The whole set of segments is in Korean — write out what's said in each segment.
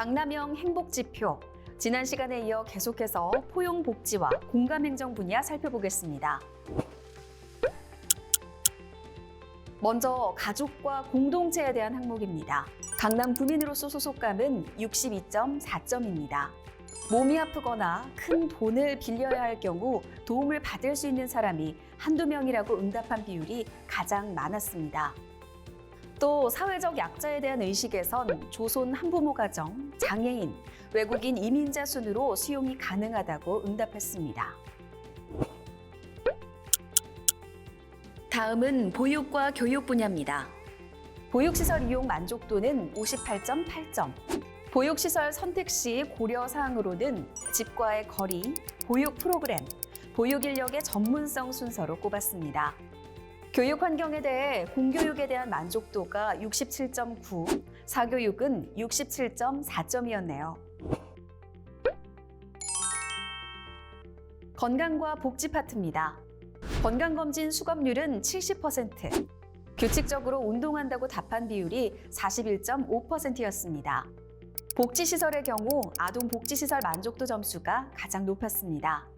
강남형 행복지표. 지난 시간에 이어 계속해서 포용복지와 공감행정 분야 살펴보겠습니다. 먼저 가족과 공동체에 대한 항목입니다. 강남 구민으로서 소속감은 62.4점입니다. 몸이 아프거나 큰 돈을 빌려야 할 경우 도움을 받을 수 있는 사람이 한두 명이라고 응답한 비율이 가장 많았습니다. 또 사회적 약자에 대한 의식에선 조선 한부모 가정, 장애인, 외국인 이민자 순으로 수용이 가능하다고 응답했습니다. 다음은 보육과 교육 분야입니다. 보육시설 이용 만족도는 58.8점. 보육시설 선택 시 고려 사항으로는 집과의 거리, 보육 프로그램, 보육 인력의 전문성 순서로 꼽았습니다. 교육 환경에 대해 공교육에 대한 만족도가 67.9, 사교육은 67.4점이었네요. 건강과 복지 파트입니다. 건강검진 수검률은 70%, 규칙적으로 운동한다고 답한 비율이 41.5%였습니다. 복지시설의 경우 아동복지시설 만족도 점수가 가장 높았습니다.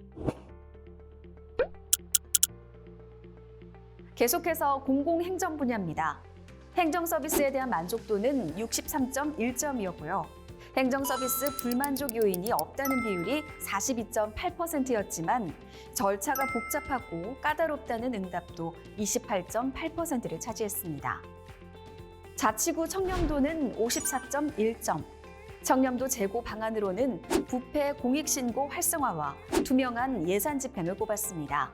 계속해서 공공행정 분야입니다. 행정 서비스에 대한 만족도는 63.1점이었고요. 행정 서비스 불만족 요인이 없다는 비율이 42.8%였지만 절차가 복잡하고 까다롭다는 응답도 28.8%를 차지했습니다. 자치구 청렴도는 54.1점, 청렴도 제고 방안으로는 부패 공익신고 활성화와 투명한 예산 집행을 꼽았습니다.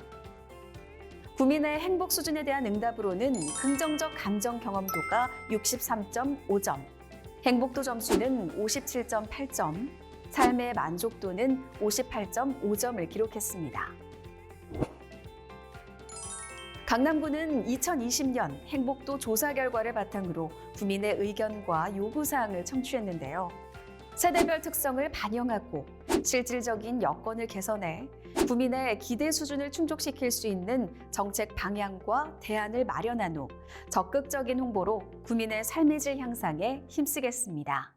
구민의 행복 수준에 대한 응답으로는 긍정적 감정 경험도가 63.5점, 행복도 점수는 57.8점, 삶의 만족도는 58.5점을 기록했습니다. 강남구는 2020년 행복도 조사 결과를 바탕으로 구민의 의견과 요구사항을 청취했는데요. 세대별 특성을 반영하고 실질적인 여건을 개선해 구민의 기대 수준을 충족시킬 수 있는 정책 방향과 대안을 마련한 후 적극적인 홍보로 구민의 삶의 질 향상에 힘쓰겠습니다.